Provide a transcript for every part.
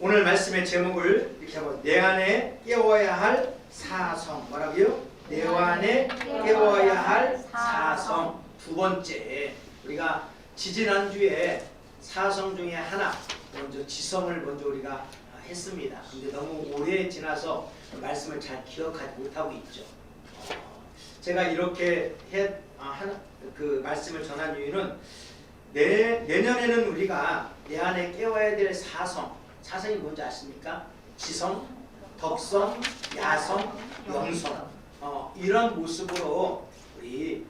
오늘 말씀의 제목을 이렇게 하고 내 안에 깨워야 할 사성 뭐라고요? 내 안에 깨워야 할 사성 두 번째 우리가 지지난주에 사성 중에 하나 먼저 지성을 먼저 우리가 했습니다. 근데 너무 오래 지나서 말씀을 잘 기억하지 못하고 있죠. 어, 제가 이렇게 해, 아, 하나, 그 말씀을 전한 이유는 내, 내년에는 우리가 내 안에 깨워야 될 사성 사성이 뭔지 아십니까? 지성, 덕성, 야성, 영성 어, 이런 모습으로 우리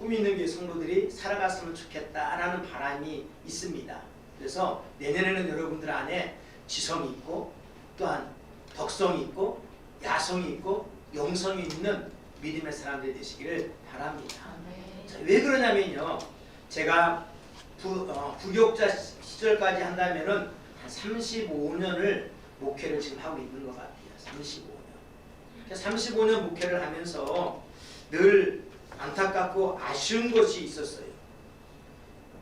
꿈 있는 교회 성도들이 살아갔으면 좋겠다라는 바람이 있습니다. 그래서 내년에는 여러분들 안에 지성이 있고 또한 덕성이 있고 야성이 있고 영성이 있는 믿음의 사람들이 되시기를 바랍니다. 자, 왜 그러냐면요. 제가 부, 어, 부교육자 시절까지 한다면은 한 35년을 목회를 지금 하고 있는 것 같아요. 35년. 35년 목회를 하면서 늘 안타깝고 아쉬운 것이 있었어요.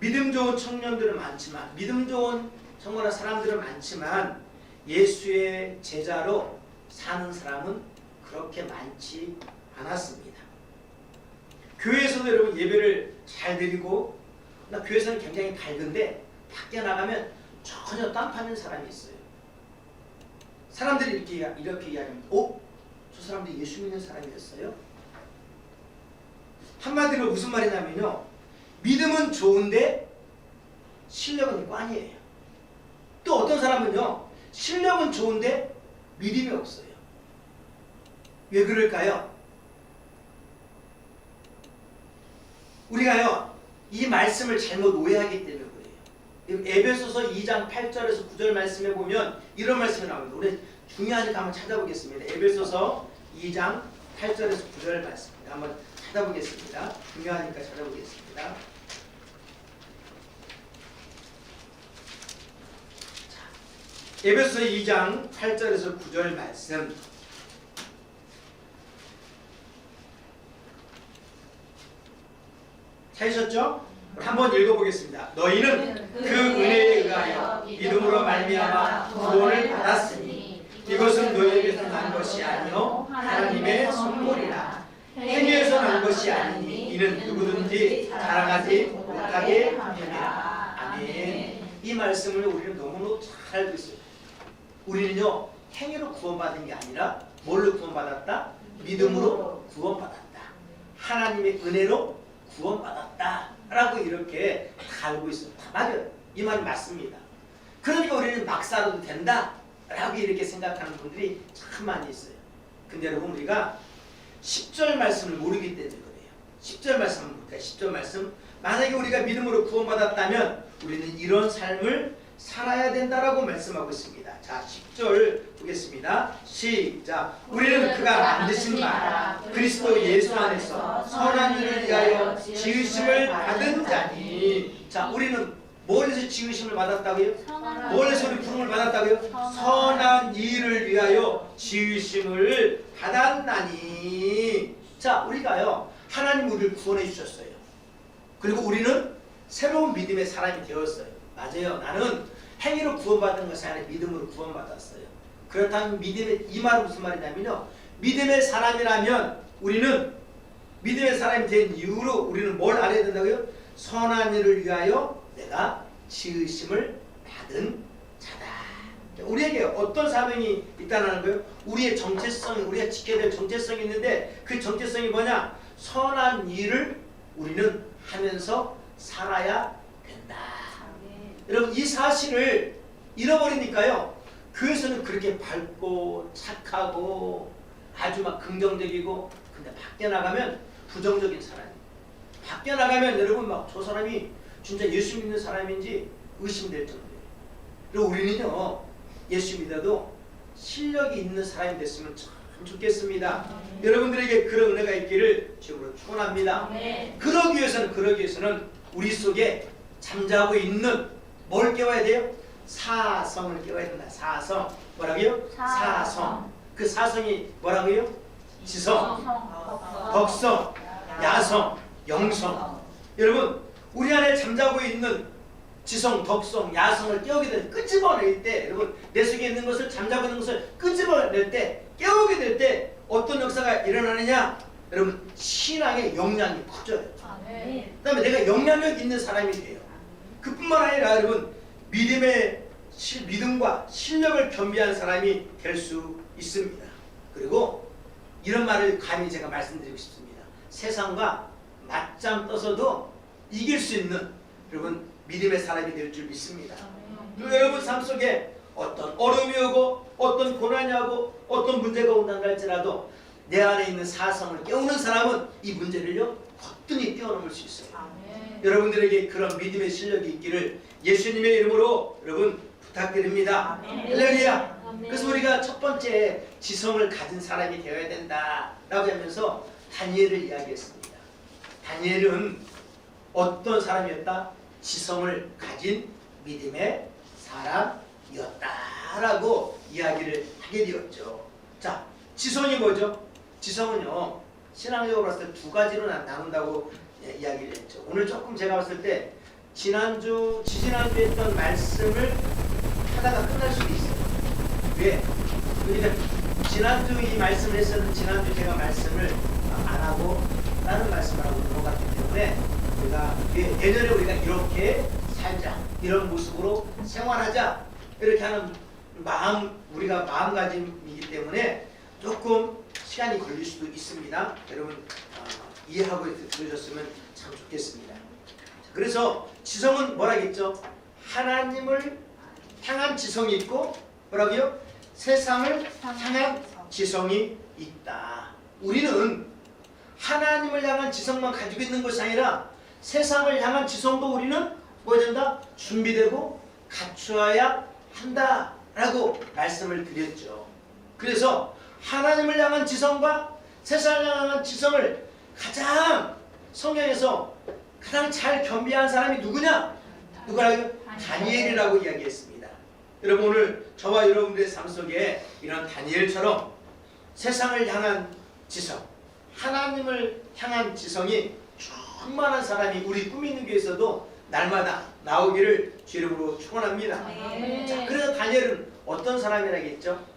믿음 좋은 청년들은 많지만 믿음 좋은 정말 사람들은 많지만 예수의 제자로 사는 사람은 그렇게 많지 않았습니다. 교회에서도 여러분 예배를 잘 드리고 나 교회에서는 굉장히 밝은데 밖에 나가면 전혀 딴판인 사람이 있어요. 사람들이 이렇게 이렇게 이야기합니다. 어? 저 사람들이 예수 믿는 사람이었어요? 한마디로 무슨 말이냐면요. 믿음은 좋은데 실력은 꽝이에요. 또 어떤 사람은요. 실력은 좋은데 믿음이 없어요. 왜 그럴까요? 우리가요. 이 말씀을 잘못 오해하기 때문에 그래요. 에베소서 2장 8절에서 9절 말씀에 보면 이런 말씀이 나옵니다. 우리 중요하니까 한번 찾아보겠습니다. 에베소서 2장 8절에서 9절 말씀 한번 찾아보겠습니다. 중요하니까 찾아보겠습니다. 자, 에베소서 2장 8절에서 9절 말씀 찾으셨죠? 한번 읽어보겠습니다. 너희는 그 은혜에 의하여 믿음으로 말미암아 구원을 받았으니 이것은 너희에게서 난 것이 아니요 하나님의 선물이라. 행위에서 난 것이 아니니 이는 누구든지 자랑하지 못하게 함이라. 아멘. 이 말씀을 우리는 너무너무 잘 알고 있어요 우리는요 행위로 구원받은 게 아니라 뭘로 구원받았다? 믿음으로 구원받았다. 하나님의 은혜로 구원받았다 라고 이렇게 다 알고 있어요 다 맞아요 이 말이 맞습니다 그러니까 우리는 막 살아도 된다 라고 이렇게 생각하는 분들이 참 많이 있어요 근데 여러분 우리가 10절 말씀을 모르기 때문에 그래요. 10절 말씀은 뭘까요? 10절 말씀. 만약에 우리가 믿음으로 구원받았다면 우리는 이런 삶을 살아야 된다라고 말씀하고 있습니다. 자, 10절 보겠습니다. 시작. 우리는 그가 만드신 바 그리스도 예수 안에서 선한 일을 위하여 지으심을 받은 자니. 자, 우리는 뭘해서 지으심을 받았다고요? 뭘 해서 우리 부름을 받았다고요? 선한 일을 위하여 지으심을 받았나니. 자, 우리가요, 하나님 우리를 구원해 주셨어요. 그리고 우리는 새로운 믿음의 사람이 되었어요. 맞아요. 나는 행위로 구원받은 것이 아니라 믿음으로 구원받았어요. 그렇다면 믿음의, 이 말은 무슨 말이냐면요. 믿음의 사람이라면 우리는 믿음의 사람이 된 이후로 우리는 뭘 알아야 된다고요? 선한 일을 위하여 내가 지으심을 받은 자다. 우리에게 어떤 사명이 있다는 거예요? 우리의 정체성, 우리가 지켜야 될 정체성이 있는데 그 정체성이 뭐냐? 선한 일을 우리는 하면서 살아야 된다. 여러분 이 사실을 잃어버리니까요. 교회에서는 그렇게 밝고 착하고 아주 막 긍정적이고 근데 밖에 나가면 부정적인 사람이. 밖에 나가면 여러분 막 저 사람이 진짜 예수 믿는 사람인지 의심될 정도예요. 그리고 우리는요 예수 믿어도 실력이 있는 사람이 됐으면 참 좋겠습니다. 여러분들에게 그런 은혜가 있기를 주로 축원합니다. 그러기 위해서는 그러기 위해서는 우리 속에 잠자고 있는 뭘 깨워야 돼요? 사성을 깨워야 된다. 사성 뭐라고요? 사성. 그 사성이 뭐라고요? 지성, 덕성, 야성, 영성. 여러분 우리 안에 잠자고 있는 지성, 덕성, 야성을 깨우게 될 끄집어낼 때 여러분 내 속에 있는 것을 잠자고 있는 것을 끄집어낼 때 깨우게 될 때 어떤 역사가 일어나느냐 여러분 신앙의 영향이 커져요. 아멘. 그다음에 내가 영향력 있는 사람이 돼요. 그뿐만 아니라 여러분 믿음의 실, 믿음과 실력을 겸비한 사람이 될 수 있습니다. 그리고 이런 말을 감히 제가 말씀드리고 싶습니다. 세상과 맞짱 떠서도 이길 수 있는 여러분 믿음의 사람이 될 줄 믿습니다. 또 여러분 삶 속에 어떤 어려움이 오고 어떤 고난이 오고 어떤 문제가 온다고 할지라도 내 안에 있는 사성을 깨우는 사람은 이 문제를요 거뜬히 뛰어넘을 수 있어요. 여러분들에게 그런 믿음의 실력이 있기를 예수님의 이름으로 여러분 부탁드립니다. 할렐루야. 그래서 우리가 첫 번째 지성을 가진 사람이 되어야 된다라고 하면서 다니엘을 이야기했습니다. 다니엘은 어떤 사람이었다? 지성을 가진 믿음의 사람이었다라고 이야기를 하게 되었죠. 자, 지성이 뭐죠? 지성은요 신앙적으로 봤을 때 두 가지로 나- 나눈다고 예, 이야기를 했죠. 오늘 조금 제가 봤을 때 지난주 지지난주에 했던 말씀을 하다가 끝날 수도 있어요. 왜? 그러니까 지난주 이 말씀을 했었는데 지난주 제가 말씀을 안 하고 다른 말씀을 하고 넘어갔기 때문에 우리가 예, 내년에 우리가 이렇게 살자 이런 모습으로 생활하자 이렇게 하는 마음 우리가 마음가짐이기 때문에 조금 시간이 걸릴 수도 있습니다. 여러분 어, 이해하고 들으셨으면 참 좋겠습니다. 그래서 지성은 뭐라겠죠? 하나님을 향한 지성이 있고 뭐라고요? 세상을 향한 지성이 있다. 우리는 하나님을 향한 지성만 가지고 있는 것이 아니라 세상을 향한 지성도 우리는 뭐 된다? 준비되고 갖추어야 한다라고 말씀을 드렸죠. 그래서 하나님을 향한 지성과 세상을 향한 지성을 가장 성경에서 가장 잘 겸비한 사람이 누구냐? 누구라고요? 다니엘이라고 이야기했습니다. 여러분 오늘 저와 여러분들의 삶 속에 이런 다니엘처럼 세상을 향한 지성, 하나님을 향한 지성이 충만한 사람이 우리 꿈 있는 교회에서도 날마다 나오기를 주 이름으로 축원합니다. 아멘. 자, 그래서 다니엘은 어떤 사람이라겠죠?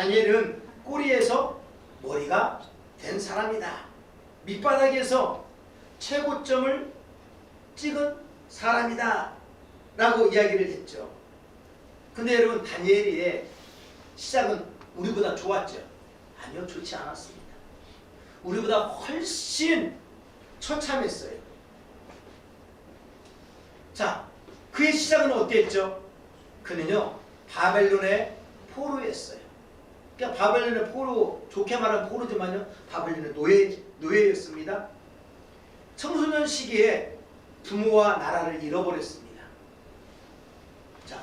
다니엘은 꼬리에서 머리가 된 사람이다. 밑바닥에서 최고점을 찍은 사람이다. 라고 이야기를 했죠. 근데 여러분 다니엘의 시작은 우리보다 좋았죠? 아니요 좋지 않았습니다. 우리보다 훨씬 처참했어요. 자, 그의 시작은 어땠죠? 그는요 바벨론의 포로였어요. 그러니까 바벨론의 포로 좋게 말하면 포로지만요 바벨론의 노예 노예였습니다. 청소년 시기에 부모와 나라를 잃어버렸습니다. 자,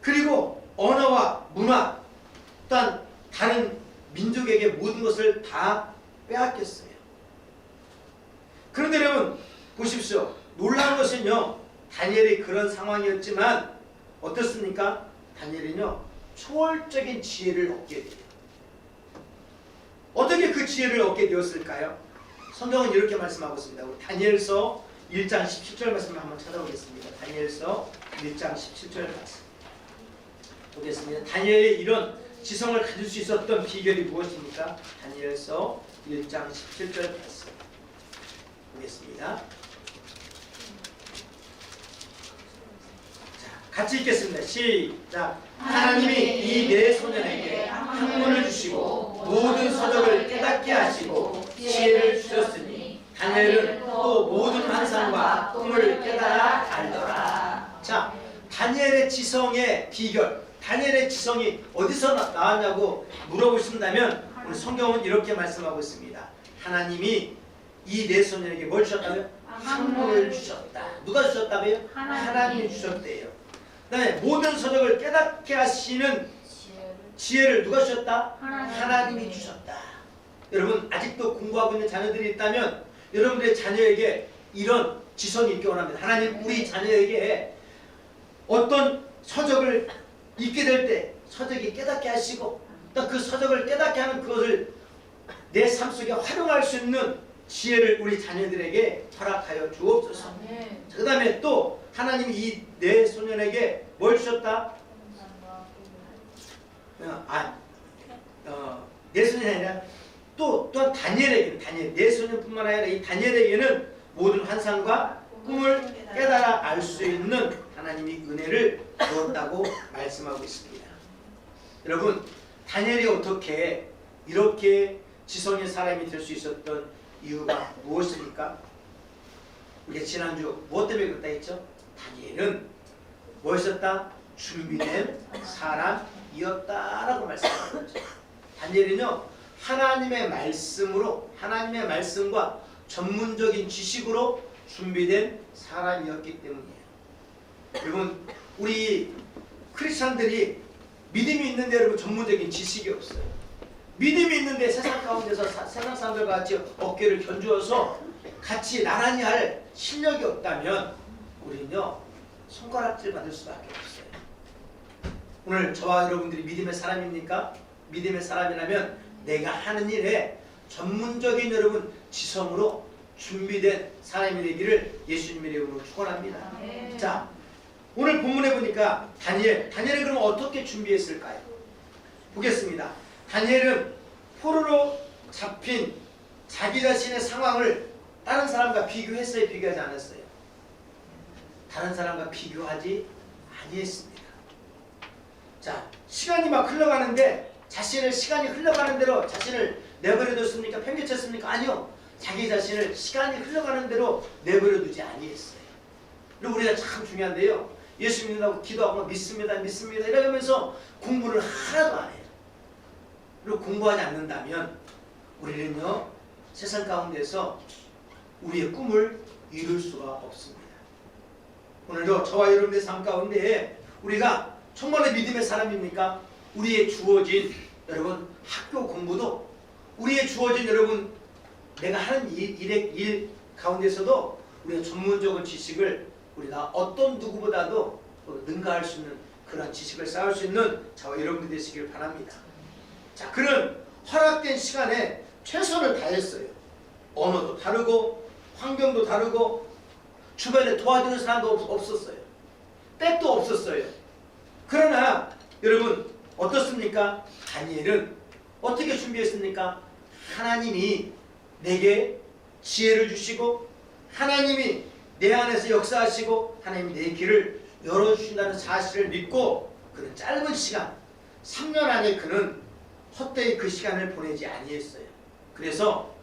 그리고 언어와 문화 또한 다른 민족에게 모든 것을 다 빼앗겼어요. 그런데 여러분 보십시오. 놀라운 것은요. 다니엘이 그런 상황이었지만 어떻습니까? 다니엘은요. 초월적인 지혜를 얻게 돼요. 어떻게 그 지혜를 얻게 되었을까요? 성경은 이렇게 말씀하고 있습니다. 우리 다니엘서 1장 17절 말씀을 한번 찾아보겠습니다. 다니엘서 1장 17절 말씀. 보겠습니다. 다니엘이 이런 지성을 가질 수 있었던 비결이 무엇입니까? 다니엘서 1장 17절 말씀. 보겠습니다. 같이 읽겠습니다. 시작. 하나님이 이 네 소년에게 학문을 주시고 모든 서적을 깨닫게 하시고 지혜를 주셨으니 다니엘은 또 모든 환상과 꿈을 깨달아 알더라. 자, 다니엘의 지성의 비결, 다니엘의 지성이 어디서 나- 나왔냐고 물어보신다면 우리 성경은 이렇게 말씀하고 있습니다. 하나님이 이 네 소년에게 뭘 주셨다고요? 학문을 주셨다. 누가 주셨다고요? 하나님이 주셨대요. 그다음에 모든 서적을 깨닫게 하시는 지혜를 누가 주셨다? 하나님이. 하나님이 주셨다. 여러분 아직도 공부하고 있는 자녀들이 있다면 여러분들의 자녀에게 이런 지성이 있기 원합니다. 하나님 우리 자녀에게 어떤 서적을 읽게 될 때 서적이 깨닫게 하시고 또그 서적을 깨닫게 하는 그것을 내 삶 속에 활용할 수 있는 지혜를 우리 자녀들에게 허락하여 주옵소서. 그 다음에 또 하나님이 이내 소년에게 뭘 주셨다? 어, 아, 어, 내 소년이 아니라 또 또한 다니엘에게 다니엘 내 소년뿐만 아니라 이 다니엘에게는 모든 환상과 꿈을 깨달아 알 수 있는 하나님이 은혜를 주었다고 말씀하고 있습니다. 여러분 다니엘이 어떻게 이렇게 지성의 사람이 될 수 있었던 이유가 무엇입니까? 우리가 지난주 무엇 때문에 그랬다 했죠? 다니엘은 무엇이었다? 준비된 사람이었다라고 말씀하는 거죠. 다니엘은요 하나님의 말씀으로 하나님의 말씀과 전문적인 지식으로 준비된 사람이었기 때문이에요. 여러분 우리 크리스천들이 믿음이 있는데 여러분 전문적인 지식이 없어요. 믿음이 있는데 세상 가운데서 사- 세상 사람들과 같이 어깨를 견주어서 같이 나란히 할 실력이 없다면 우리는요 손가락질 받을 수밖에 없어요. 오늘 저와 여러분들이 믿음의 사람입니까? 믿음의 사람이라면 내가 하는 일에 전문적인 여러분 지성으로 준비된 사람이 되기를 예수님의 이름으로 축원합니다. 아멘. 자, 오늘 본문에 보니까 다니엘, 다니엘은 그럼 어떻게 준비했을까요? 보겠습니다. 다니엘은 포로로 잡힌 자기 자신의 상황을 다른 사람과 비교했어요, 비교하지 않았어요? 다른 사람과 비교하지 아니했습니다. 자, 시간이 막 흘러가는데 자신을 시간이 흘러가는 대로 자신을 내버려뒀습니까? 팽개쳤습니까? 아니요. 자기 자신을 시간이 흘러가는 대로 내버려두지 아니했어요. 그리고 우리가 참 중요한데요. 예수 믿는다고 기도하고 믿습니다, 믿습니다 이러면서 공부를 하나도 안 해요. 그리고 공부하지 않는다면 우리는요 세상 가운데서 우리의 꿈을 이룰 수가 없습니다. 오늘도 저와 여러분의 삶 가운데 우리가 정말로 믿음의 사람입니까? 우리의 주어진 여러분 학교 공부도 우리의 주어진 여러분 내가 하는 일, 일의 일 가운데서도 우리가 전문적인 지식을 우리가 어떤 누구보다도 능가할 수 있는 그런 지식을 쌓을 수 있는 저와 여러분들 되시길 바랍니다. 자, 그는 허락된 시간에 최선을 다했어요. 언어도 다르고 환경도 다르고 주변에 도와주는 사람도 없- 없었어요. 백도 없었어요. 그러나 여러분 어떻습니까? 다니엘은 어떻게 준비했습니까? 하나님이 내게 지혜를 주시고 하나님이 내 안에서 역사하시고 하나님이 내 길을 열어주신다는 사실을 믿고 그는 짧은 시간 3년 안에 그는 헛되이 그 시간을 보내지 아니했어요. 그래서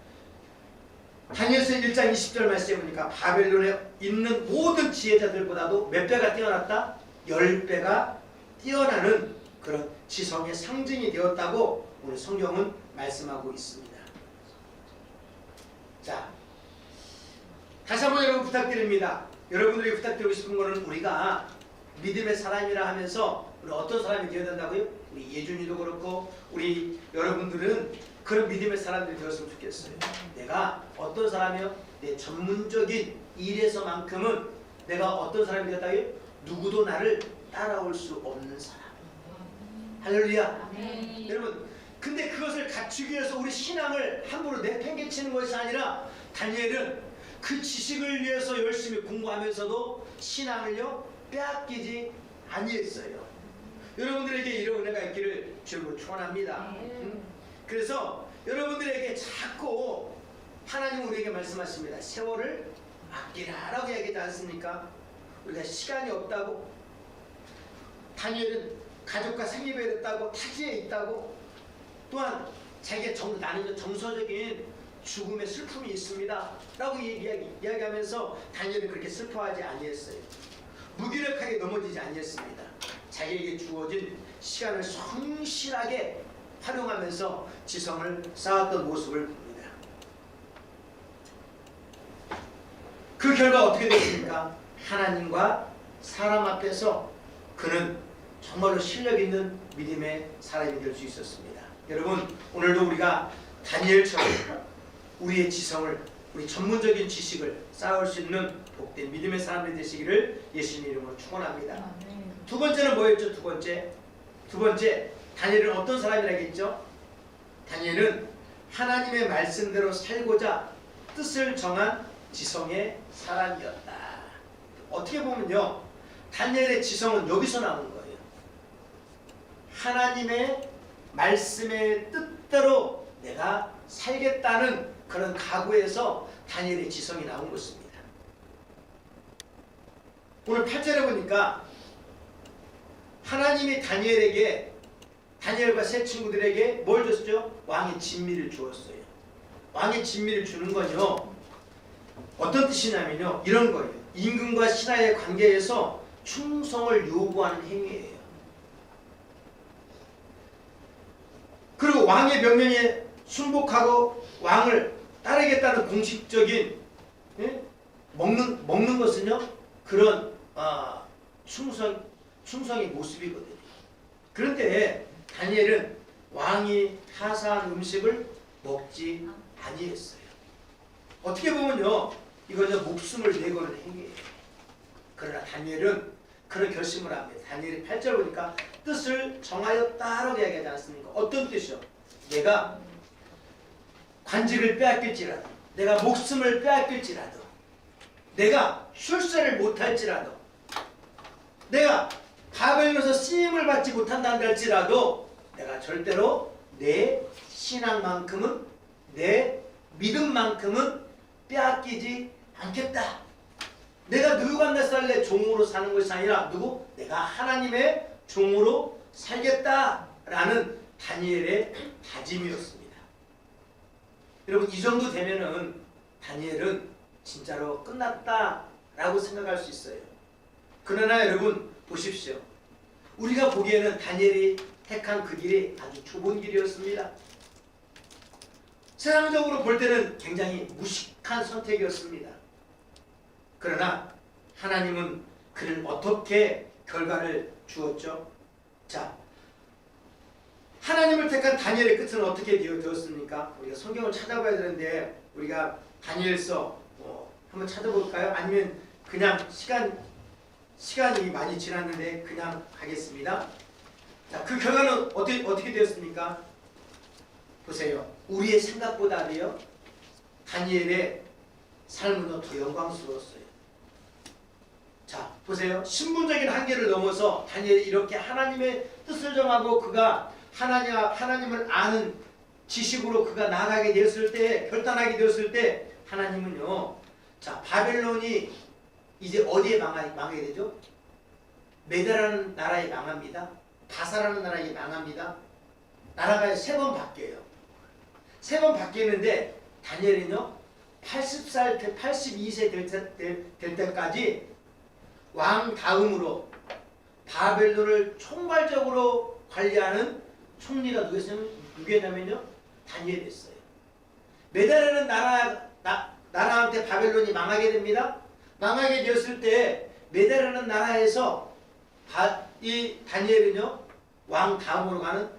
다니엘서 1장 20절 말씀해 보니까 바벨론에 있는 모든 지혜자들보다도 몇 배가 뛰어났다? 10배가 뛰어나는 그런 지성의 상징이 되었다고 오늘 성경은 말씀하고 있습니다. 자, 다시 한번 여러분 부탁드립니다. 여러분들이 부탁드리고 싶은 거는 우리가 믿음의 사람이라 하면서 우리 어떤 사람이 되어야 된다고요? 우리 예준이도 그렇고 우리 여러분들은 그런 믿음의 사람들이 되었으면 좋겠어요. 내가 어떤 사람이요? 내 전문적인 일에서만큼은 내가 어떤 사람이 되었다고요? 누구도 나를 따라올 수 없는 사람. 할렐루야. 아멘. 여러분 근데 그것을 갖추기 위해서 우리 신앙을 함부로 내팽개치는 것이 아니라 다니엘은 그 지식을 위해서 열심히 공부하면서도 신앙을요 빼앗기지 아니했어요. 여러분들에게 이런 은혜가 있기를 주님으로 축원합니다. 네. 응? 그래서 여러분들에게 자꾸 하나님 우리에게 말씀하십니다. 세월을 아끼라라고 얘기하지 않습니까? 우리가 시간이 없다고 다니엘은 가족과 생리배에 됐다고 타지에 있다고 또한 자기의 정, 나는 정서적인 죽음의 슬픔이 있습니다 라고 이야기, 이야기하면서 다니엘은 그렇게 슬퍼하지 아니했어요 무기력하게 넘어지지 아니했습니다 자기에게 주어진 시간을 성실하게 활용하면서 지성을 쌓았던 모습을 봅니다 그 결과 어떻게 됐습니까? 하나님과 사람 앞에서 그는 정말로 실력 있는 믿음의 사람이 될 수 있었습니다. 여러분 오늘도 우리가 다니엘처럼 우리의 지성을 우리 전문적인 지식을 쌓을 수 있는 복된 믿음의 사람이 되시기를 예수님 이름으로 축원합니다. 아멘. 두 번째는 뭐였죠? 두 번째 두 번째 다니엘은 어떤 사람이라겠죠? 다니엘은 하나님의 말씀대로 살고자 뜻을 정한 지성의 사람이었다. 어떻게 보면요. 다니엘의 지성은 여기서 나온 거예요. 하나님의 말씀의 뜻대로 내가 살겠다는 그런 각오에서 다니엘의 지성이 나온 것입니다. 오늘 8절에 보니까 하나님이 다니엘에게 다니엘과 세 친구들에게 뭘 줬죠? 왕의 진미를 주었어요. 왕의 진미를 주는 건요. 어떤 뜻이냐면요. 이런 거예요. 임금과 신하의 관계에서 충성을 요구하는 행위예요. 그리고 왕의 명령에 순복하고 왕을 따르겠다는 공식적인 예? 먹는 먹는 것은요 그런 아, 충성 충성의 모습이거든요. 그런데 다니엘은 왕이 하사한 음식을 먹지 아니했어요. 어떻게 보면요 이거는 목숨을 내거는 행위예요. 그러나 다니엘은 그런 결심을 합니다. 다니엘이 8절 보니까 뜻을 정하였다라고 이야기하지 않습니까? 어떤 뜻이요? 내가 관직을 빼앗길지라도 내가 목숨을 빼앗길지라도 내가 출세를 못할지라도 내가 바벨론에서 쓰임을 받지 못한다는 할지라도 내가 절대로 내 신앙만큼은 내 믿음만큼은 빼앗기지 않겠다. 내가 느부갓네살의 종으로 사는 것이 아니라 누구? 내가 하나님의 종으로 살겠다라는 다니엘의 다짐이었습니다. 여러분 이 정도 되면은 다니엘은 진짜로 끝났다라고 생각할 수 있어요. 그러나 여러분 보십시오. 우리가 보기에는 다니엘이 택한 그 길이 아주 좁은 길이었습니다. 세상적으로 볼 때는 굉장히 무식 한 선택이었습니다. 그러나 하나님은 그를 어떻게 결과를 주었죠? 자, 하나님을 택한 다니엘의 끝은 어떻게 되었습니까? 우리가 성경을 찾아봐야 되는데 우리가 다니엘서 뭐 한번 찾아볼까요? 아니면 그냥 시간 시간이 많이 지났는데 그냥 하겠습니다. 자, 그 결과는 어떻게 어떻게 되었습니까? 보세요. 우리의 생각보다도요. 다니엘의 삶은 더 영광스러웠어요. 자, 보세요. 신분적인 한계를 넘어서 다니엘이 이렇게 하나님의 뜻을 정하고 그가 하나님 하나님을 아는 지식으로 그가 나가게 되었을 때 결단하게 되었을 때 하나님은요. 자, 바벨론이 이제 어디에 망하, 망하게 되죠? 메대라는 나라에 망합니다. 바사라는 나라에 망합니다. 나라가 세 번 바뀌어요. 세 번 바뀌는데 다니엘은요 80살, 때- 82세 될, 때- 될, 될 때까지 왕 다음으로 바벨론을 총괄적으로 관리하는 총리가 누구였냐면 누구였냐면요 다니엘이었어요. 메다라는 나라 나, 나라한테 바벨론이 망하게 됩니다. 망하게 되었을 때 메다라는 나라에서 바, 이 다니엘은요 왕 다음으로 가는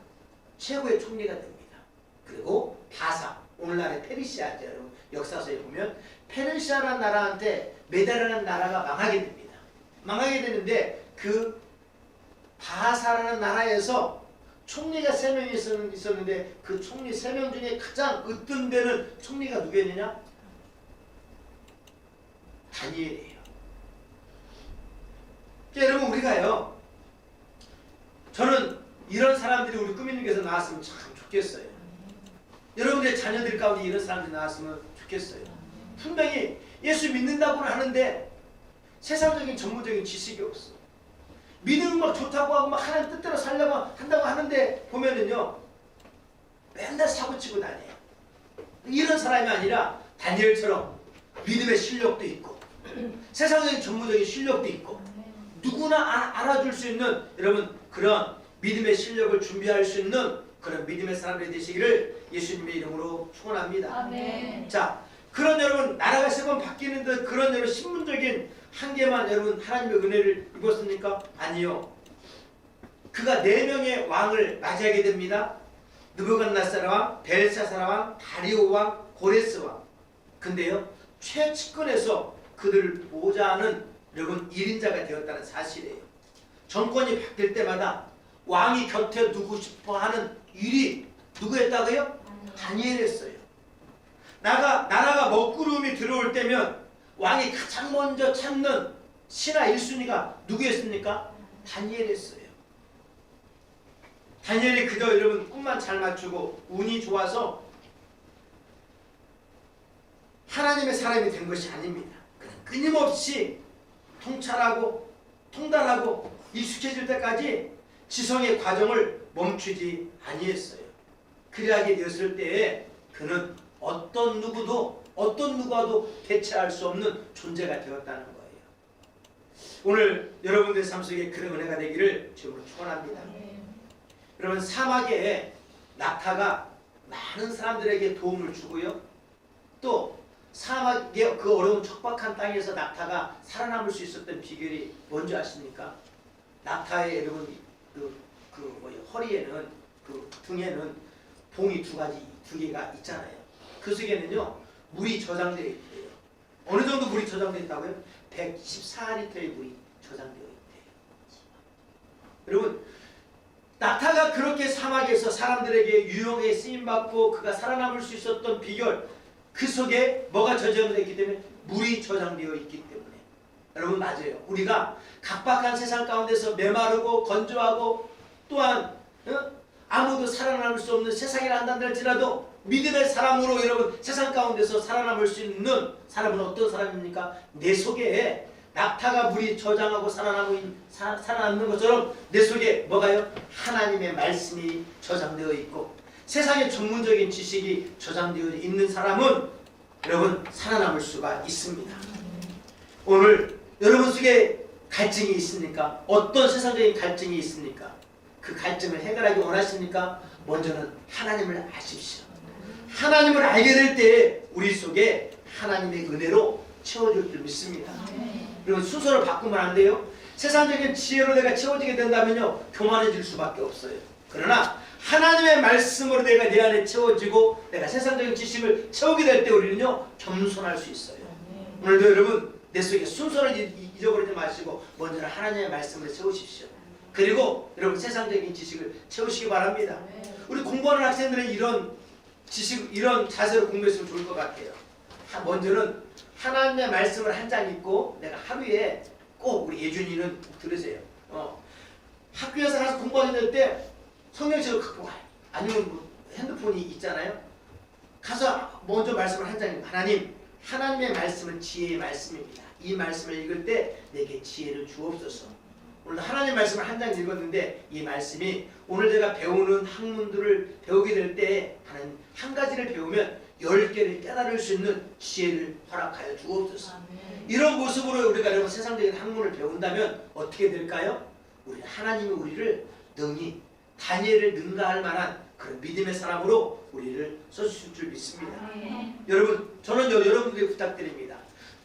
최고의 총리가 됩니다. 그리고 바사 오늘날의 페르시아죠. 여러분 역사서에 보면 페르시아라는 나라한테 메다라는 나라가 망하게 됩니다. 망하게 되는데 그 바사라는 나라에서 총리가 세 명이 있었- 있었는데 그 총리 세 명 중에 가장 으뜸되는 총리가 누구였느냐? 다니엘이에요. 그러니까 여러분 우리가요. 저는 이런 사람들이 우리 꾸미님께서 나왔으면 참 좋겠어요. 여러분들의 자녀들 가운데 이런 사람들이 나왔으면 좋겠어요. 분명히 예수 믿는다고는 하는데 세상적인 전문적인 지식이 없어. 믿음은 막 좋다고 하고 막 하나님 뜻대로 살려고 한다고 하는데 보면은요 맨날 사고치고 다녀요. 이런 사람이 아니라 다니엘처럼 믿음의 실력도 있고 세상적인 전문적인 실력도 있고 누구나 아- 알아줄 수 있는 여러분 그런 믿음의 실력을 준비할 수 있는 그런 믿음의 사람들이 되시기를 예수님의 이름으로 축원합니다. 아멘. 자, 그런 여러분 나라가 세번 바뀌는 듯 그런 여러분 신분적인 한계만 여러분 하나님의 은혜를 입었습니까? 아니요. 그가 네 명의 왕을 맞이하게 됩니다. 느부갓네살 왕, 벨사살 왕, 다리오 왕, 고레스 왕. 근데요 최측근에서 그들을 보좌하는 여러분 1인자가 되었다는 사실이에요. 정권이 바뀔 때마다 왕이 곁에 두고 싶어 하는 일이 누구였다고요? 다니엘이었어요. 나가 나라가 먹구름이 들어올 때면 왕이 가장 먼저 찾는 신하 1순위가 누구였습니까? 다니엘이었어요. 다니엘이 그저 여러분 꿈만 잘 맞추고 운이 좋아서 하나님의 사람이 된 것이 아닙니다. 끊임없이 통찰하고 통달하고 익숙해질 때까지 지성의 과정을 멈추지 아니했어요. 그리하게 되었을 때에 그는 어떤 누구도 어떤 누구와도 대체할 수 없는 존재가 되었다는 거예요. 오늘 여러분들 삶 속에 그런 은혜가 되기를 주님으로 축원합니다. 여러분 사막에 낙타가 많은 사람들에게 도움을 주고요. 또 사막의 그 어려운 척박한 땅에서 낙타가 살아남을 수 있었던 비결이 뭔지 아십니까? 낙타의 여러분 그, 그 뭐예요? 허리에는 그 등에는 봉이 두 가지 두 개가 있잖아요. 그 속에는요 물이 저장되어 있대요. 어느 정도 물이 저장되어 있다고요? 114리터의 물이 저장되어 있대요. 여러분 낙타가 그렇게 사막에서 사람들에게 유용에 쓰임 받고 그가 살아남을 수 있었던 비결 그 속에 뭐가 저장되어 있기 때문에 물이 저장되어 있기 때문에 여러분 맞아요. 우리가 각박한 세상 가운데서 메마르고 건조하고 또한 어? 아무도 살아남을 수 없는 세상이라 한다 할지라도 믿음의 사람으로 여러분 세상 가운데서 살아남을 수 있는 사람은 어떤 사람입니까? 내 속에 낙타가 물이 저장하고 사, 살아남는 것처럼 내 속에 뭐가요? 하나님의 말씀이 저장되어 있고 세상의 전문적인 지식이 저장되어 있는 사람은 여러분 살아남을 수가 있습니다. 오늘 여러분 속에 갈증이 있습니까? 어떤 세상적인 갈증이 있습니까? 그 갈증을 해결하기 원하십니까? 먼저는 하나님을 아십시오. 하나님을 알게 될 때 우리 속에 하나님의 은혜로 채워질 줄 믿습니다. 그리고 순서를 바꾸면 안 돼요. 세상적인 지혜로 내가 채워지게 된다면요 교만해질 수밖에 없어요. 그러나 하나님의 말씀으로 내가 내 안에 채워지고 내가 세상적인 지식을 채우게 될 때 우리는요 겸손할 수 있어요. 오늘도 여러분 내 속에 순서를 잊- 잊어버리지 마시고 먼저 하나님의 말씀을 채우십시오. 그리고 여러분 세상적인 지식을 채우시기 바랍니다. 우리 공부하는 학생들은 이런 지식 이런 자세로 공부했으면 좋을 것 같아요. 하- 먼저는 하나님의 말씀을 한 장 읽고 내가 하루에 꼭 우리 예준이는 들으세요. 어, 학교에서 가서 공부하게 때 성경책을 갖고 가요. 아니면 뭐 핸드폰이 있잖아요. 가서 먼저 말씀을 한 장 읽고 하나님 하나님의 말씀은 지혜의 말씀입니다. 이 말씀을 읽을 때 내게 지혜를 주옵소서. 오늘 하나님 말씀을 한 장 읽었는데 이 말씀이 오늘 제가 배우는 학문들을 배우게 될 때 하나님 한 가지를 배우면 열 개를 깨달을 수 있는 지혜를 허락하여 주옵소서. 이런 모습으로 우리가 여러분 세상적인 학문을 배운다면 어떻게 될까요? 우리 하나님이 우리를 능히 다니엘을 능가할 만한 그런 믿음의 사람으로 우리를 써주실 줄 믿습니다. 여러분 저는 여- 여러분들에게 부탁드립니다.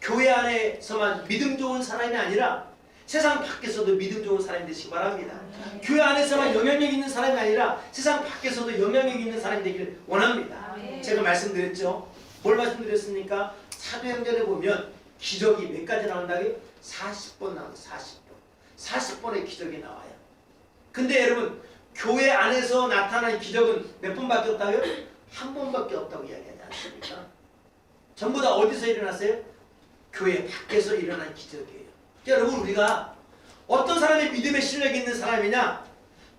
교회 안에서만 믿음 좋은 사람이 아니라 세상 밖에서도 믿음 좋은 사람이 되시기 바랍니다. 교회 안에서만 영향력 있는 사람이 아니라 세상 밖에서도 영향력 있는 사람이 되기를 원합니다. 제가 말씀드렸죠. 뭘 말씀드렸습니까? 사도행전에 보면 기적이 몇 가지 나온다고요? 40번 나와요. 40번. 40번의 기적이 나와요. 근데 여러분 교회 안에서 나타난 기적은 몇 번밖에 없다고요? 한 번밖에 없다고 이야기하지 않습니까? 전부 다 어디서 일어났어요? 교회 밖에서 일어난 기적이에요. 여러분 우리가 어떤 사람이 믿음의 실력이 있는 사람이냐?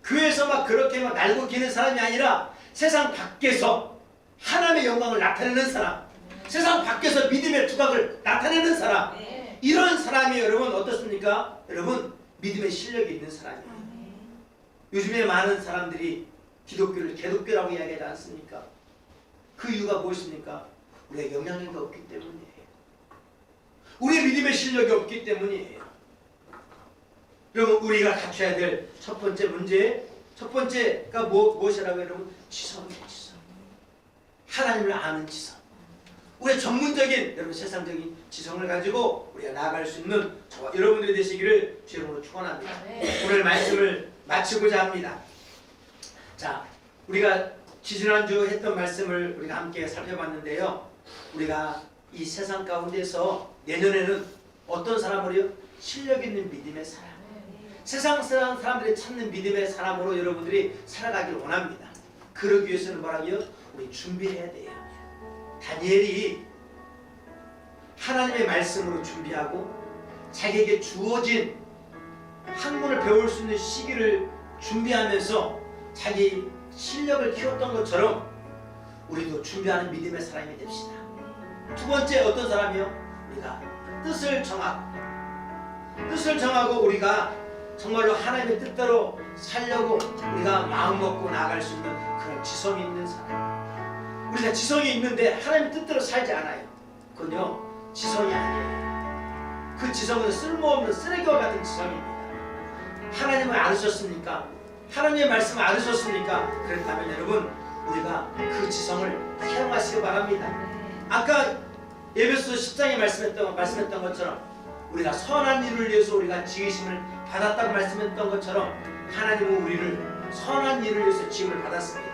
교회에서 막 그렇게 막 날고 기는 사람이 아니라 세상 밖에서 하나님의 영광을 나타내는 사람, 세상 밖에서 믿음의 두각을 나타내는 사람, 이런 사람이 여러분 어떻습니까? 여러분 믿음의 실력이 있는 사람이에요. 요즘에 많은 사람들이 기독교를 개독교라고 이야기하지 않습니까? 그 이유가 무엇입니까? 우리가 영향력이 없기 때문이에요. 우리의 믿음의 실력이 없기 때문이에요. 여러분 우리가 갖춰야 될 첫 번째 문제, 첫 번째가 뭐, 무엇이라고 여러분? 지성이에요. 지성. 하나님을 아는 지성. 우리의 전문적인 여러분 세상적인 지성을 가지고 우리가 나아갈 수 있는 저와 여러분들이 되시기를 주님으로 축원합니다. 오늘 말씀을 마치고자 합니다. 자, 우리가 지지난주 했던 말씀을 우리가 함께 살펴봤는데요. 우리가 이 세상 가운데서 내년에는 어떤 사람으로요? 실력 있는 믿음의 사람. 세상 사람 사람들이 찾는 믿음의 사람으로 여러분들이 살아가길 원합니다. 그러기 위해서는 뭐라고요? 우리 준비해야 돼요. 다니엘이 하나님의 말씀으로 준비하고 자기에게 주어진 학문을 배울 수 있는 시기를 준비하면서 자기 실력을 키웠던 것처럼 우리도 준비하는 믿음의 사람이 됩시다. 두 번째 어떤 사람이요? 우리가 뜻을 정하고 뜻을 정하고 우리가 정말로 하나님의 뜻대로 살려고 우리가 마음 먹고 나아갈 수 있는 그런 지성이 있는 사람. 우리가 지성이 있는데 하나님의 뜻대로 살지 않아요. 그건요 지성이 아니에요. 그 지성은 쓸모없는 쓰레기와 같은 지성입니다. 하나님을 알으셨습니까? 하나님의 말씀을 알으셨습니까? 그렇다면 여러분 우리가 그 지성을 사용하시기 바랍니다. 아까 예배소 10장에 말씀했던, 말씀했던 것처럼 우리가 선한 일을 위해서 우리가 지으심을 받았다고 말씀했던 것처럼 하나님은 우리를 선한 일을 위해서 지음을 받았습니다.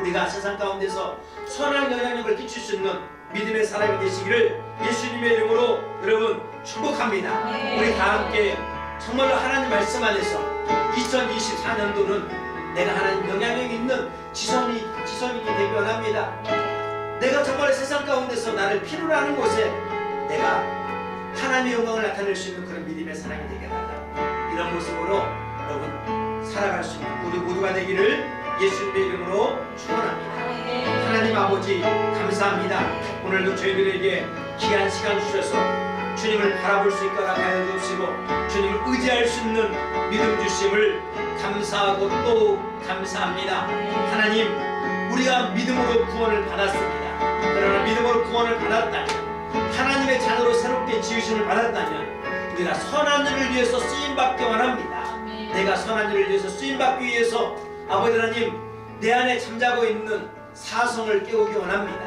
우리가 세상 가운데서 선한 영향력을 끼칠 수 있는 믿음의 사람이 되시기를 예수님의 이름으로 여러분 축복합니다. 우리 다 함께 정말로 하나님 말씀 안에서 2024년도는 내가 하나님 영향력 있는 지성이 지성이 되기 원합니다. 내가 정말 세상 가운데서 나를 필요로 하는 곳에 내가 하나님의 영광을 나타낼 수 있는 그런 믿음의 사람이 달라. 이런 모습으로 여러분 살아갈 수 있는 우리 모두가 되기를 예수님의 이름으로 축원합니다. 하나님 아버지 감사합니다. 오늘도 저희들에게 귀한 시간 주셔서 주님을 바라볼 수 있도록 하여 주시고 주님을 의지할 수 있는 믿음 주심을 감사하고 또 감사합니다. 하나님 우리가 믿음으로 구원을 받았습니다. 그러나 믿음으로 구원을 받았다면 하나님의 자녀로 새롭게 지으심을 받았다면 우리가 선한 일을 위해서 쓰임 받기 원합니다. 내가 선한 일을 위해서 쓰임 받기 위해서 아버지 하나님 내 안에 잠자고 있는 사성을 깨우기 원합니다.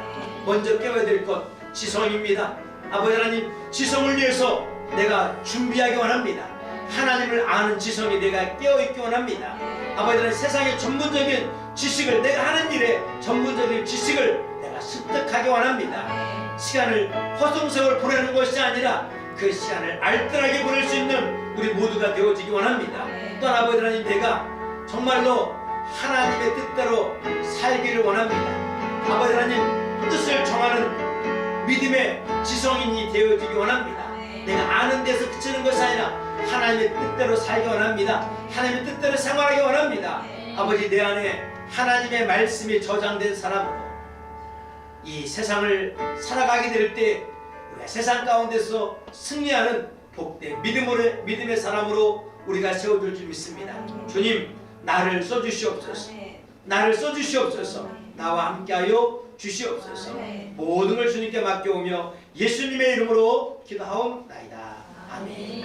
먼저 깨워야 될 것 지성입니다. 아버지 하나님 지성을 위해서 내가 준비하기 원합니다. 하나님을 아는 지성이 내가 깨어있기 원합니다. 아버지 하나님 세상의 전문적인 지식을 내가 하는 일에 전문적인 지식을 내가 습득하기 원합니다. 시간을 허송세월 보내는 것이 아니라 그 시간을 알뜰하게 보낼 수 있는 우리 모두가 되어지기 원합니다. 또한 아버지 하나님 내가 정말로 하나님의 뜻대로 살기를 원합니다. 아버지 하나님 뜻을 정하는 믿음의 지성인이 되어지기 원합니다. 내가 아는 데서 그치는 것이 아니라 하나님의 뜻대로 살기 원합니다. 하나님의 뜻대로 생활하기 원합니다. 아버지 내 안에 하나님의 말씀이 저장된 사람으로 이 세상을 살아가게 될 때 세상 가운데서 승리하는 복된 믿음으로 믿음의 사람으로 우리가 세워질 줄 믿습니다. 주님 나를 써주시옵소서. 나를 써주시옵소서. 나와 함께하여 주시옵소서. 모든 걸 주님께 맡겨오며 예수님의 이름으로 기도하옵나이다. 아멘.